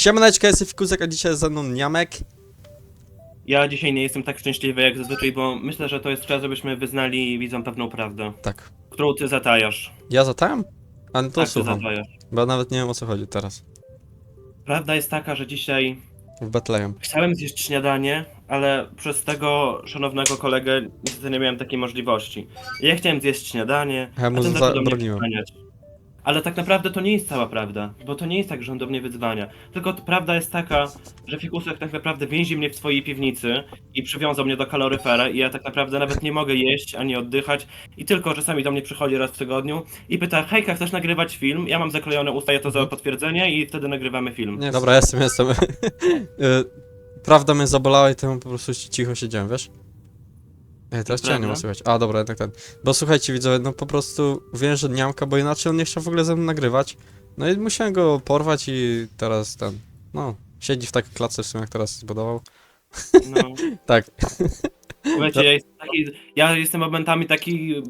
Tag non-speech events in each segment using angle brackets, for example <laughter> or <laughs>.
Siemaneczka, jest Fikusek, a dzisiaj ze mną Niamek. Ja dzisiaj nie jestem tak szczęśliwy jak zazwyczaj, bo myślę, że to jest czas, żebyśmy wyznali widzom pewną prawdę, Tak. którą ty zatajasz. Ja zatałem? A no to tak, ty słucham, zatajasz. bo nawet nie wiem o co chodzi teraz. Prawda jest taka, że dzisiaj W Betlejem. chciałem zjeść śniadanie, ale przez tego szanownego kolegę niestety nie miałem takiej możliwości. Ja chciałem zjeść śniadanie, Ja mu ten zaczął do mnie zabroniłem. Ale tak naprawdę to nie jest cała prawda, bo to nie jest tak, że on do mnie wyzwania. Tylko prawda jest taka, że Fikusek tak naprawdę więzi mnie w swojej piwnicy i przywiązał mnie do kaloryfera i ja tak naprawdę nawet nie mogę jeść ani oddychać i tylko czasami do mnie przychodzi raz w tygodniu i pyta, hejka, chcesz nagrywać film? Ja mam zaklejone usta, ja to za potwierdzenie i wtedy nagrywamy film. Nie, dobra, jestem, jestem. <laughs> Y, Prawda mnie zabolała i temu po prostu cicho siedziałem, wiesz? Ej, teraz cię nie ma słychać. A, dobra, jednak ten. Bo słuchajcie, widzowie, no po prostu wiem, że Niamka, bo inaczej on nie chciał w ogóle ze mną nagrywać. No i musiałem go porwać i teraz ten, no, siedzi w takiej klatce w sumie, jak teraz zbudował. No. <laughs> Tak. Wiecie, ja, jestem taki, ja jestem momentami taki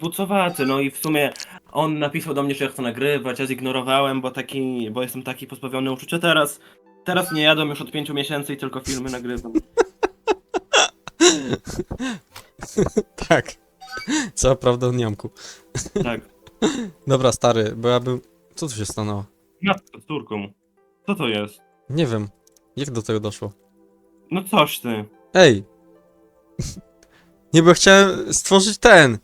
bucowaty, no i w sumie on napisał do mnie, że ja chcę nagrywać, ja zignorowałem, bo taki, bo jestem taki pozbawiony uczucia teraz. Teraz nie jadę już od pięciu miesięcy i tylko filmy nagrywam. <laughs> <laughs> Tak. Co prawda o Niamku. Tak. <laughs> Dobra, stary, bo ja bym... Co tu się stanęło? Matko z córką. Co to jest? Nie wiem. Jak do tego doszło? No coś ty. Ej! <laughs> Nie, bo chciałem stworzyć ten,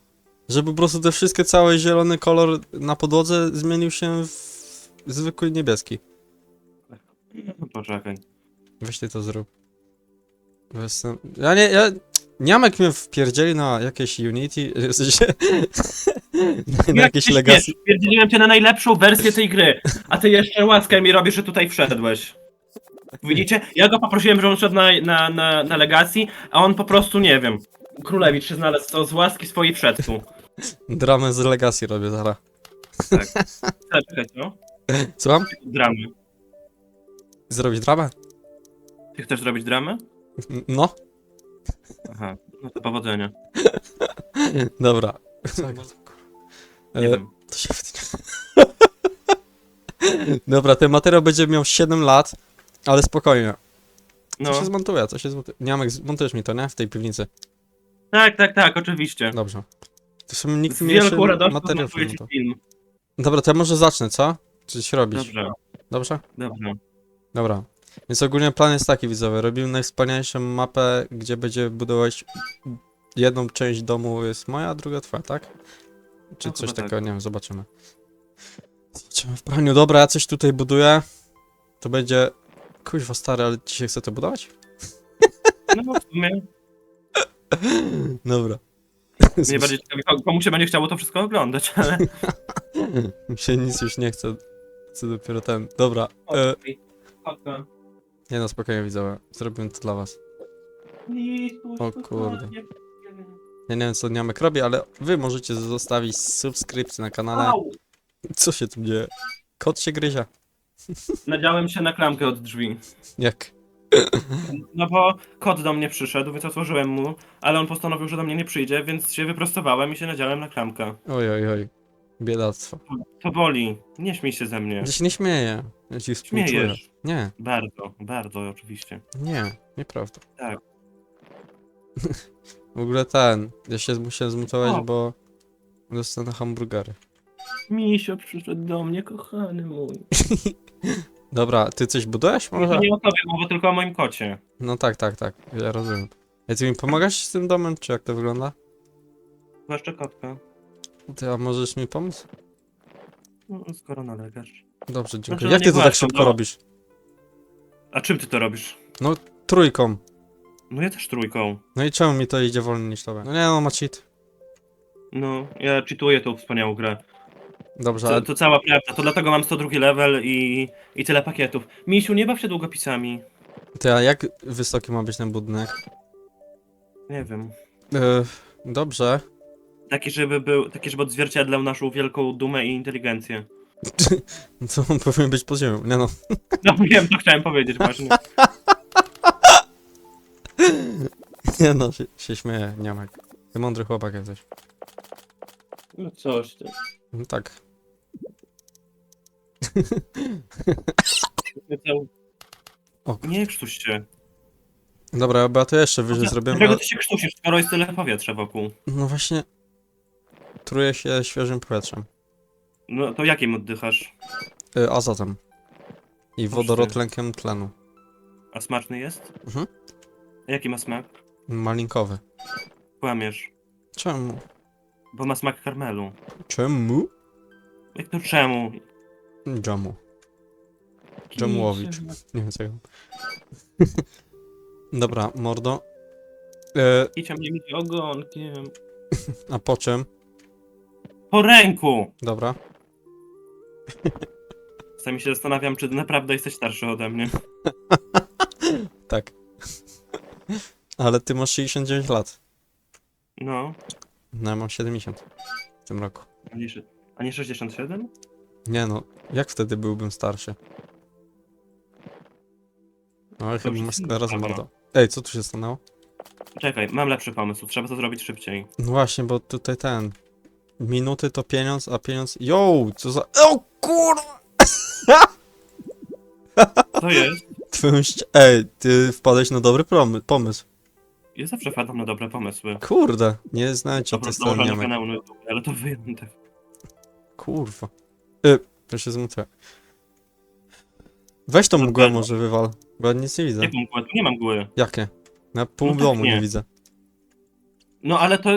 żeby po prostu te wszystkie, cały zielony kolor na podłodze zmienił się w zwykły niebieski. Poczekaj. Weź ty to zrób. Bo Jestem... Ja nie, ja... Niamek mnie wpierdzieli na jakieś Unity, <laughs> w sensie... na jakieś ty Legacy. śmiesz? Stwierdziłem cię na najlepszą wersję tej gry, a ty jeszcze łaskę mi robisz, że tutaj wszedłeś. Widzicie? Ja go poprosiłem, żeby on szedł na, na, na, na legacji, a on po prostu, nie wiem, królewicz się znalazł to z łaski swojej wszedł tu. Dramę z Legacy robię zaraz. Tak. Czekaj, no. Słucham? Dramy. Zrobić dramę? Ty chcesz zrobić dramę? No. Aha, no to powodzenia. Dobra. Nie E, wiem. To się wytnie. <laughs> Dobra, ten materiał będzie miał 7 lat, ale spokojnie. Co No. się zmontuje, co się zmontuje? Niamek, zmontujesz mi to, nie? W tej piwnicy. Tak, tak, tak, oczywiście. Dobrze. To w sumie nikt Z mi jeszcze wielką radością ci filmu. film. Dobra, to ja może zacznę, co? Coś robić. Dobrze, Dobrze? dobrze. Dobra. Więc ogólnie plan jest taki, widzowie. Robimy najwspanialszą mapę, gdzie będzie budować jedną część domu jest moja, a druga twoja, tak? Czy No, coś chyba tak. takiego, nie wiem, zobaczymy. Zobaczymy w praniu. Dobra, ja coś tutaj buduję. To będzie... Kuźwa stary, ale dzisiaj chcę to budować? No w sumie <laughs> Dobra. mnie bardziej ciekawi, komu- się będzie chciało to wszystko oglądać, ale... <laughs> Mi się nic już nie chce. Co dopiero ten. Dobra. E, Chodźmy. Nie no, spokojnie widzowie. Zrobimy to dla was. O kurde. Ja nie wiem co Niamek robi, ale wy możecie zostawić subskrypcję na kanale. Au! Co się tu dzieje? Kot się gryzie. Nadziałem się na klamkę od drzwi. Jak? No bo kot do mnie przyszedł, więc otworzyłem mu, ale on postanowił, że do mnie nie przyjdzie, więc się wyprostowałem i się nadziałem na klamkę. Oj, oj, oj. Biedactwo. To boli. Nie śmiej się ze mnie. Ja się nie śmieję. Ja ci współczuję. Śmiejesz. Nie, Bardzo, bardzo oczywiście. nie, nieprawda. Tak. <laughs> w ogóle ten, ja się musiałem zmutować, O. bo dostanę hamburgery. Misio przyszedł do mnie, kochany mój. <laughs> Dobra, ty coś budujesz To może? nie o tobie mowa, tylko o moim kocie. No tak, tak, tak, ja rozumiem. A ty mi pomagasz z tym domem, czy jak to wygląda? Zwłaszcza kotka. Ty, a możesz mi pomóc? No, skoro nalegasz. Dobrze, Znaczy, dziękuję. no Jak ty to tak szybko no. robisz? A czym ty to robisz? Trójką. No ja też trójką. No i czemu mi to idzie wolniej niż tobie? No nie no, ma cheat. No, ja cheatuję tą wspaniałą grę. Dobrze, To, ale to cała prawda, to dlatego mam 102 level i, i tyle pakietów. Misiu, nie baw się długopisami. ty, a jak wysoki ma być ten budynek? Nie wiem. E, dobrze. Taki, żeby był, taki, żeby odzwierciedlał naszą wielką dumę i inteligencję. To on powinien być pod ziemią. Nie no. No wiem, to chciałem powiedzieć właśnie. Nie no, się, się śmieję, niamek. Ty mądry chłopak coś. No coś ty. No tak. O, Nie krztuś się. Dobra, bo ja to jeszcze wyżej zrobię. Dlaczego ale- ty się krztusisz, skoro jest tyle powietrza wokół? No właśnie. Truję się świeżym powietrzem. No to jakim oddychasz? Y, azotem. I wodorotlenkiem tlenu. A smaczny jest? Mhm. A jaki ma smak? Malinkowy. Kłamiesz. Czemu? Bo ma smak karmelu. Czemu? Jak to czemu? Dżamu. Dżemłowicz. Nie wiem co ja- <laughs> Dobra, mordo. E, Kicia mnie mi ogonkiem. <laughs> a po czym? Po ręku! Dobra. <laughs> Czasami się zastanawiam, czy naprawdę jesteś starszy ode mnie. <laughs> Tak. Ale ty masz 69 lat. No. No ja mam 70 w tym roku. A nie, a nie 67? Nie no, jak wtedy byłbym starszy? No ale chyba masz sklerozę dobra. mordo. Ej, co tu się stanęło? Czekaj, mam lepszy pomysł. Trzeba to zrobić szybciej. No właśnie, bo tutaj ten... Minuty to pieniądz, a pieniądz... Yo, co za... O kurwa! Co jest? Twoją. Ej, ty wpadłeeś na dobry promy- pomysł. Ja zawsze wpadam na dobre pomysły. Kurde, nie znałem cię Dobra, tej założenie strony kanału na YouTube, ale to wyjątek. Kurwa. Y, ja się zmutuję. Weź tą mgłę pewno. może wywal, bo ja nic nie widzę. Jak mam mgłę? Tu nie mam mgły. Jakie? Na pół No tak domu nie. nie. widzę. No ale to...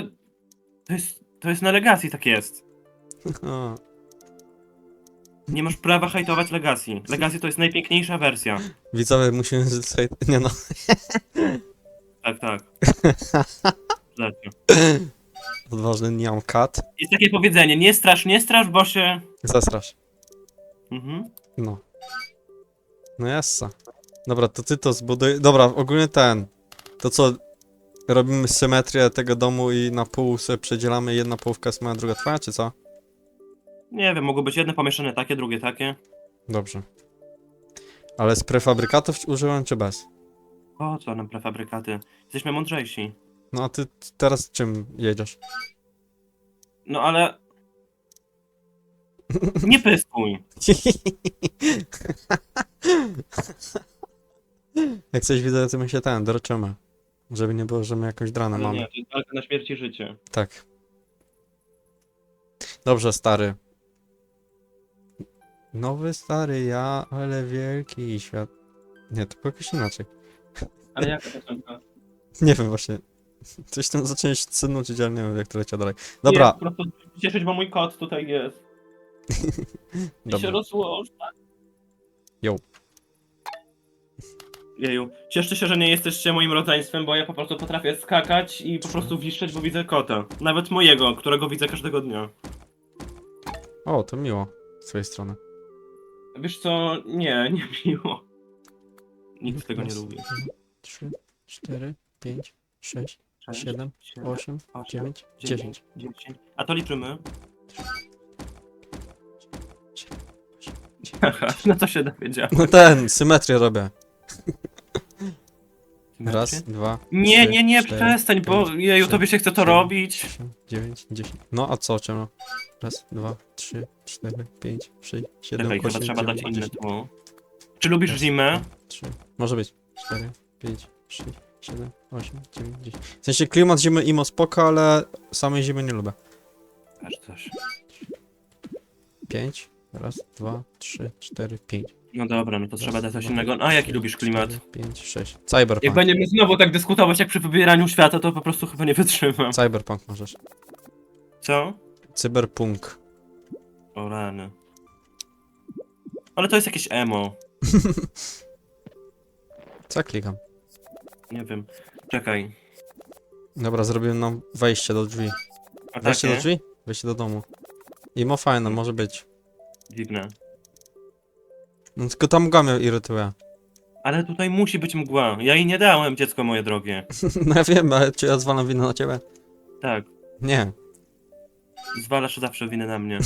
To jest... To jest na legacji, tak jest. <laughs> Nie masz prawa hajtować legacji. Legacy to jest najpiękniejsza wersja. widzowie musimy <laughs> sobie... Nie no. Tak, tak. <laughs> Lecę. Odważny niam kat. Jest takie powiedzenie, nie strasz, nie strasz, bo się... Zastrasz. Mhm. No. No jassa. Dobra, to ty to zbuduj. Dobra, ogólnie ten. To co? Robimy symetrię tego domu i na pół sobie przedzielamy. Jedna połówka jest moja, druga twoja, czy co? Nie wiem, mogły być jedne pomieszane takie, drugie takie. Dobrze. Ale z prefabrykatów użyłem, czy bez? Po co nam prefabrykaty? Jesteśmy mądrzejsi. No a ty teraz czym jedziesz? No ale... <laughs> Nie pyskuj. <laughs> Jak coś widzę, to my się ten, droczymy. Żeby nie było, że my jakąś dranę Ale mamy. nie, to jest walka na śmierć i życie. Tak. Dobrze, stary. Nowy, stary ja, ale wielki świat. Nie, to jakoś inaczej. Ale jak to piosenka? <laughs> Nie wiem właśnie. Coś tam zacząłeś nucić, ale nie wiem jak to leciał dalej. Nie, Dobra, po prostu cieszyć, bo mój kot tutaj jest. <laughs> I się dobra. rozłoży. Jo. Jeju, cieszę się, że nie jesteście moim rodzeństwem, bo ja po prostu potrafię skakać i po prostu wiszczeć, bo widzę kota. Nawet mojego, którego widzę każdego dnia. O, to miło z twojej strony. Wiesz co? Nie, <laughs> nie miło. Nikt tego nie lubi. dwa, Trzy, cztery, pięć, sześć, Sześć, siedem, siedem, osiem, osiem, dziewięć, dziewięć, dziesięć. dziesięć. A to liczymy. <laughs> No to się dowiedziałem. No ten, symetrię robię. Raz, dwa, Nie, trzy, nie, nie, cztery, przestań, bo pięć, jeju, sześć, tobie się chce to siedem, robić. 8, 9, 10. No a co ciemno? Raz, dwa, trzy, cztery, pięć, sześć, siedem, Czekaj, chyba osiem, trzeba dać dziewięć, inne dziesięć. tło. Czy lubisz Raz, zimę? Trzy. Może być. Cztery, pięć, sześć, siedem, osiem, dziewięć, dziesięć. W sensie klimat zimy imo spoko, ale samej zimy nie lubię. Aż coś. Pięć. Raz, dwa, trzy, cztery, pięć. No dobra, no to trzeba dać coś innego. A jaki lubisz klimat? cztery, Pięć, sześć. Cyberpunk. Jak będziemy znowu tak dyskutować jak przy wybieraniu świata, to po prostu chyba nie wytrzymam. Cyberpunk możesz. Co? Cyberpunk. O rany. Ale to jest jakieś emo. <laughs> Co klikam? Nie wiem. Czekaj. Dobra, zrobiłem nam wejście do drzwi. A Wejście do takie? drzwi? Wejście do domu. Imo fajne, może być. Dziwne. No tylko ta mgła mnie irytuje. Ale tutaj musi być mgła. Ja jej nie dałem, dziecko moje drogie. <laughs> No ja wiem, ale czy ja zwalam winę na ciebie? Tak. Nie. Zwalasz zawsze winę na mnie. <laughs>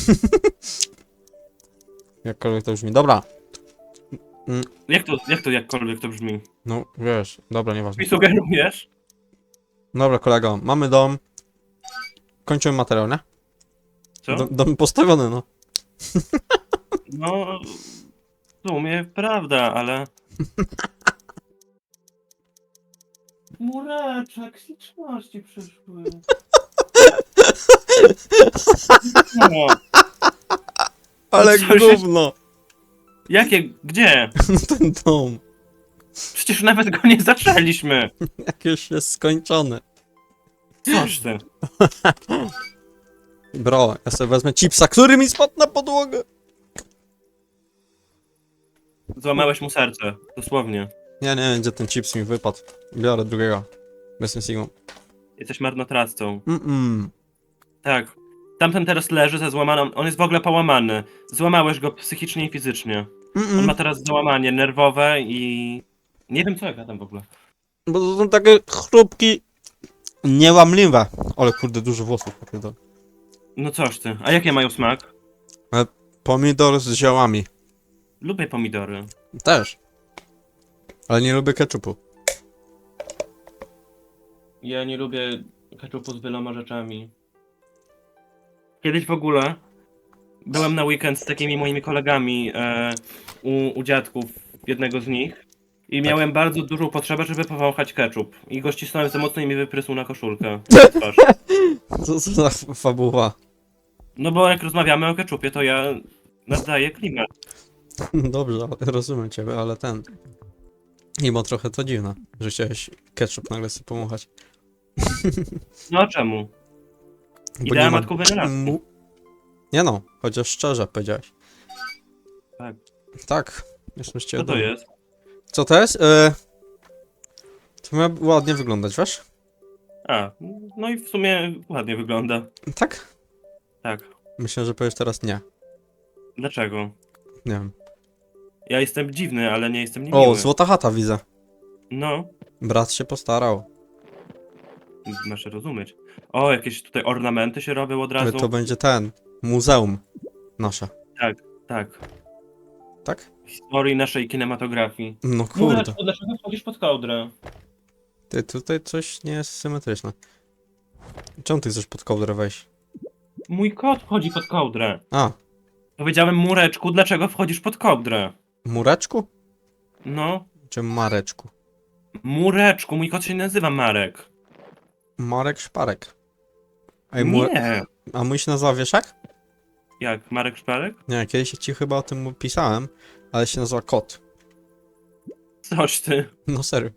Jakkolwiek to brzmi. Dobra. Jak to, jak to jakkolwiek to brzmi? No, wiesz. Dobra, nieważne. Mi sugerujesz? Dobra, kolego. Mamy dom. Kończymy materiał, nie? Co? Dom, dom postawiony, no. No... W sumie prawda, ale... <laughs> Mureczek, śliczności przyszły. No, Ale Co się- gówno! jakie, gdzie? <laughs> Ten dom. Przecież nawet go nie zaczęliśmy. <laughs> Jakieś jest skończone. Coś ty. Bro, ja sobie wezmę chipsa, który mi spadł na podłogę. Złamałeś mu serce, dosłownie. Nie, nie, gdzie ten chips mi wypadł. Biorę drugiego. Bez Sigma. Jesteś marnotrawcą. Mm-mm. Tak. Tamten teraz leży ze złamaną. On jest w ogóle połamany. Złamałeś go psychicznie i fizycznie. On ma Mm-mm. teraz załamanie nerwowe i. Nie wiem co ja tam w ogóle. Bo to są takie chrupki niełamliwe. Ale kurde, dużo włosów. No coś ty. A jakie mają smak? Pomidor z ziołami. Lubię pomidory. Też. Ale nie lubię ketchupu. Ja nie lubię ketchupu z wieloma rzeczami. Kiedyś w ogóle byłem na weekend z takimi moimi kolegami e, u, u dziadków jednego z nich i miałem bardzo dużą potrzebę, żeby powąchać ketchup. I go ścisnąłem za mocno i mi wyprysł na koszulkę. na <laughs> twarz. Co to za fabuła? No bo jak rozmawiamy o ketchupie, to ja nadaję klimat. <laughs> Dobrze, rozumiem ciebie, ale ten... Mimo trochę to dziwne, że chciałeś ketchup nagle sobie pomachać. <laughs> No czemu? Bo Idea nie ma- matku. Mu- Nie no, chociaż szczerze powiedziałeś. Tak. Tak, jestem z ciebie Co to dumny. jest? Co to jest? E... To miał ładnie wyglądać, wiesz? A, no i w sumie ładnie wygląda. Tak? Tak. Myślę, że powiesz teraz nie. Dlaczego? Nie wiem. Ja jestem dziwny, ale nie jestem niemiły. O, złota chata widzę. No, Brat się postarał. masz rozumieć. O, jakieś tutaj ornamenty się robią od Ale razu. to będzie ten. Muzeum. Nasze. Tak. Tak? Historii naszej kinematografii. No kurde. dlaczego wchodzisz pod kołdrę? Ty, tutaj coś nie jest symetryczne. Czemu ty chcesz pod kołdrę wejść? Mój kot wchodzi pod kołdrę. A, Powiedziałem Mureczku, dlaczego wchodzisz pod kołdrę? Mureczku? No, Czy mareczku? Mureczku, mój kot się nie nazywa Marek. Marek Szparek. Ej, mu... Nie. A mój się nazywa Wieszak? Jak, Marek Szparek? Nie, kiedyś ci chyba o tym pisałem, ale się nazywa Kot. Coś ty. No serio.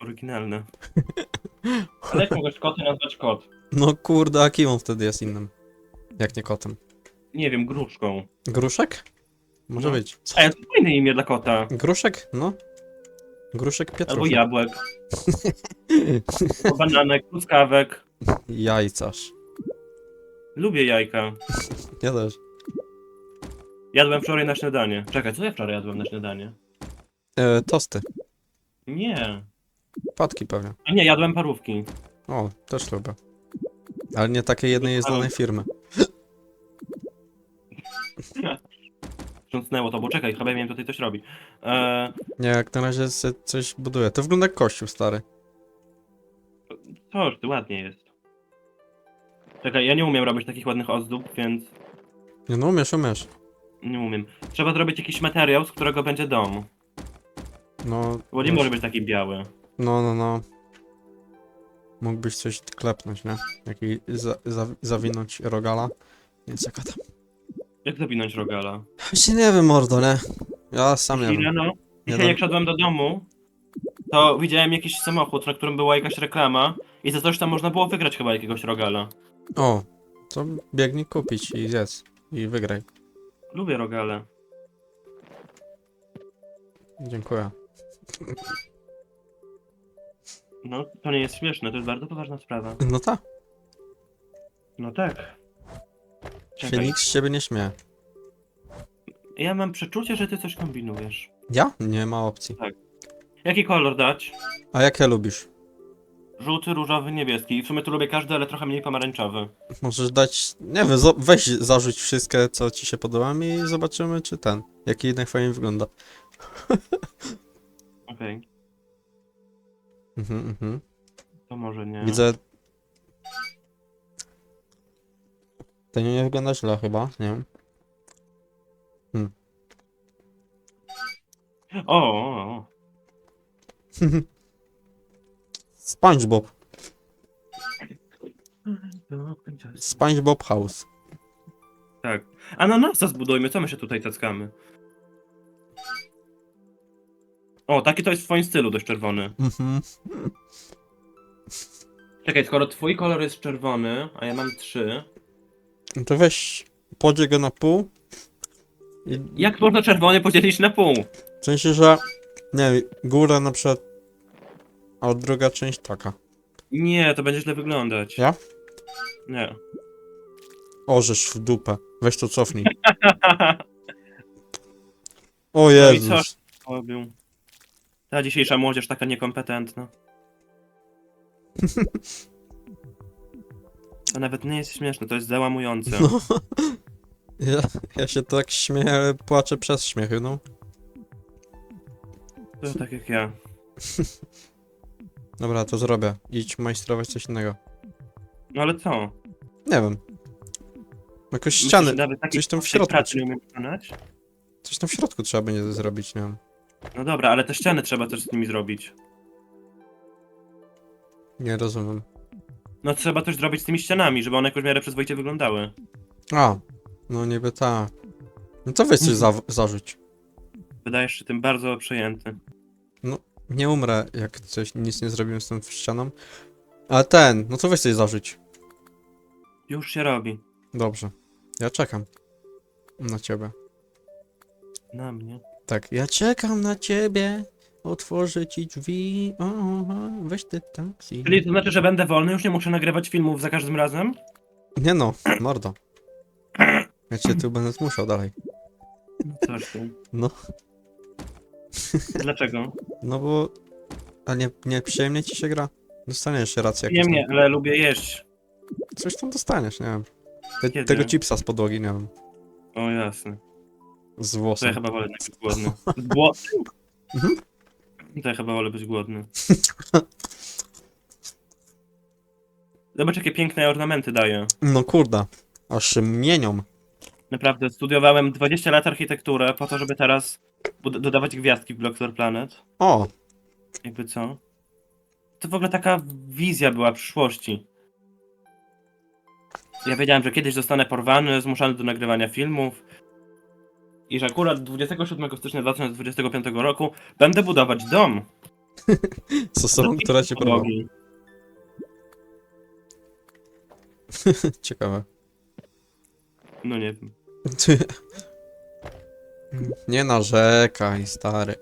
Oryginalne. <laughs> Ale jak mogłeś koty nazwać kot? No kurde, a kim on wtedy jest innym? Jak nie kotem? Nie wiem, gruszką. Gruszek? Może No. być. A ja to fajne imię dla kota. Gruszek? No. Gruszek Albo Pietruszek. jabłek. Albo bananek, truskawek. <laughs> Jajcarz. Lubię jajka. <laughs> Ja też. Jadłem wczoraj na śniadanie. Czekaj, co ja wczoraj jadłem na śniadanie? E, tosty. Nie. Patki pewnie. A nie, jadłem parówki. O, też lubię. Ale nie takiej jednej znanej firmy. <laughs> Trząsnęło to, bo czekaj, chyba wiem, tutaj coś robi. Eee, Nie, jak na razie se coś buduje. To wygląda jak kościół stary. Cóż, ty ładnie jest. Czekaj, ja nie umiem robić takich ładnych ozdób, więc Nie no, umiesz, umiesz. nie umiem. Trzeba zrobić jakiś materiał, z którego będzie dom. No, Bo nie może być taki biały. no, no, no. Mógłbyś coś klepnąć, nie? Jaki za, za, zawinąć rogala. Więc jaka tam. Jak zawinąć rogala? Właśnie nie wiem, mordo, nie? Ja sam nie Chwilę, wiem. no. Nie Dzisiaj wiem. jak szedłem do domu, to widziałem jakiś samochód, na którym była jakaś reklama i za coś tam można było wygrać chyba jakiegoś rogala. O, to biegnij kupić i zjedz. I wygraj. Lubię rogale. Dziękuję. No, to nie jest śmieszne, to jest bardzo poważna sprawa. No tak, No tak. się Czekaj, nikt z ciebie nie śmieje. Ja mam przeczucie, że ty coś kombinujesz. Ja? Nie ma opcji. Jaki kolor dać? A jakie lubisz? Żółty, różowy, niebieski. I w sumie tu lubię każdy, ale trochę mniej pomarańczowy. Możesz dać, nie wiem, zo- weź zarzuć wszystkie, co ci się podoba i zobaczymy, czy ten, jaki jednak fajnie wygląda. <laughs> Okej, Mhm, mhm. to może nie. Widzę... To nie wygląda źle chyba, nie wiem. O, o, o. SpongeBob. SpongeBob House. Tak. Ananasa zbudujmy, co my się tutaj tackamy? O, taki to jest w twoim stylu, dość czerwony. Mhm. Czekaj, skoro twój kolor jest czerwony, a ja mam trzy. No To weź, podziel go na pół. Jak można czerwony podzielić na pół? w sensie, że nie wiem, góra na przykład, a druga część taka. Nie, to będzie źle wyglądać. Ja? Nie. Orzesz w dupę. Weź to cofnij. <laughs> O No i Jezus. Robił. Ta dzisiejsza młodzież taka niekompetentna. <laughs> To nawet nie jest śmieszne, to jest załamujące. No. Ja, ja się tak śmieję, ale płaczę przez śmiechy, no. To tak jak ja. <laughs> Dobra, to zrobię. Idź majstrować coś innego. No ale co? Nie wiem. Jakoś ściany, nawet takiej coś tam w środku. pracy nie umiem wykonać? coś tam w środku trzeba będzie zrobić, nie wiem. No dobra, ale te ściany trzeba też z nimi zrobić. Nie rozumiem. No trzeba coś zrobić z tymi ścianami, żeby one jakoś w miarę przyzwoicie wyglądały. A, no niby tak. No to weź coś za, zarzuć. Wydajesz się tym bardzo przejęty. Nie umrę, jak coś, nic nie zrobiłem z tą ścianą. Ale ten, no to weź coś zarzuć. Już się robi. Dobrze. Ja czekam. Na ciebie. Na mnie. Tak, ja czekam na ciebie. Otworzę ci drzwi. O, o, weź ty taksi. Czyli to znaczy, że będę wolny, już nie muszę nagrywać filmów za każdym razem? Nie no, <clears throat> mordo. Ja cię tu będę zmuszał dalej. No coś ty. No. Dlaczego? No bo... A nie, nie przyjemnie ci się gra? Dostaniesz rację Nie jakąś mnie, ale lubię jeść. Coś tam dostaniesz, nie wiem. Te, Kiedy? tego chipsa z podłogi, nie wiem. O jasne. Z To ja włosem. chyba wolę być głodny. <laughs> Głodny? Mhm. To ja chyba wolę być głodny. <laughs> Zobacz, jakie piękne ornamenty daje. No kurde. Aż mienią. Naprawdę, studiowałem 20 lat architekturę po to, żeby teraz bud- dodawać gwiazdki w Blockster Planet. O, Jakby co? To w ogóle taka wizja była przyszłości. Ja wiedziałem, że kiedyś zostanę porwany, zmuszany do nagrywania filmów. I że akurat 27 stycznia 2025 roku będę budować dom. <laughs> z osobą, która cię. Podłogi. <laughs> Ciekawe. No nie wiem. <laughs> Nie narzekaj, stary.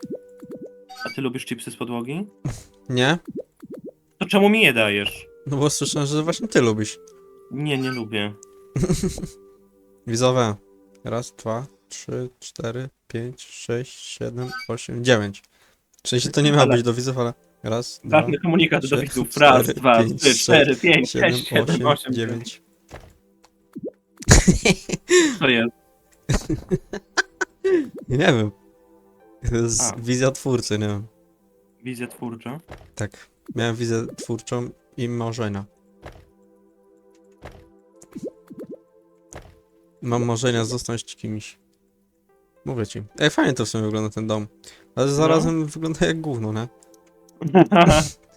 A ty lubisz chipsy z podłogi? Nie? To czemu mi je dajesz? No bo słyszałem, że właśnie ty lubisz. Nie, nie lubię. <laughs> Widzowe. Raz, dwa, trzy, cztery, pięć, sześć, siedem, osiem, dziewięć. W sensie to nie miało Ale- być do widzów, ale raz, dwa, Ważny komunikat do trzy, widzów. Raz, cztery, dwa, pięć, trzy, sześć, cztery, pięć, sześć, siedem, osiem, dziewięć. <laughs> To jest. Nie wiem. To jest A. wizja twórcy, nie wiem. Wizja twórcza. Tak. Miałem wizję twórczą i marzenia. Mam marzenia zostać kimś. Mówię ci. Ej, fajnie to w sumie wygląda ten dom. Ale zarazem wygląda jak gówno, nie?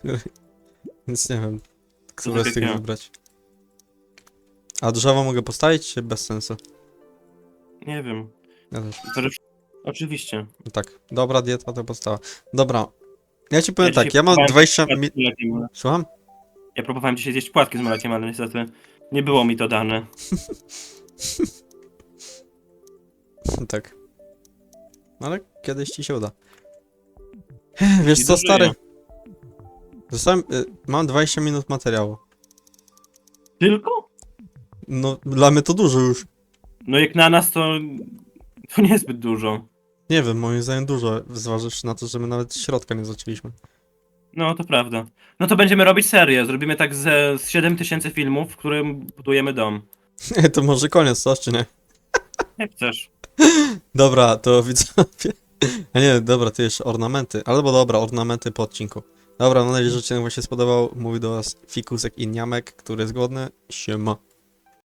<laughs> Więc nie wiem, które z tych wybrać. A drzewo mogę postawić, czy bez sensu? nie wiem. Ja też. Że... Oczywiście. Tak. Dobra dieta to podstawa. Dobra. Ja ci powiem Ja dzisiaj tak, ja mam próbowałem 20 Płatki mi... z mlekiem, ale- Słucham? Ja próbowałem dzisiaj zjeść płatki z mlekiem, ale niestety nie było mi to dane. <laughs> Tak. No ale kiedyś ci się uda. Wiesz I co, dożyję. stary? Zostałem, y, mam 20 minut materiału. Tylko? No, dla mnie to dużo już. No jak na nas to... To niezbyt dużo. Nie wiem, moim zdaniem dużo, zważywszy na to, że my nawet środka nie zaczęliśmy. No to prawda. No to będziemy robić serię. Zrobimy tak ze z 7000 filmów, w którym budujemy dom. <laughs> to może koniec, co, czy nie? <laughs> Jak chcesz. Dobra, to <laughs> widzowie. A nie, dobra, to jeszcze ornamenty. Albo dobra, ornamenty po odcinku. Dobra, mam nadzieję, że Ci się spodobał. Mówi do Was Fikusek i Niamek, który jest głodny. Siema.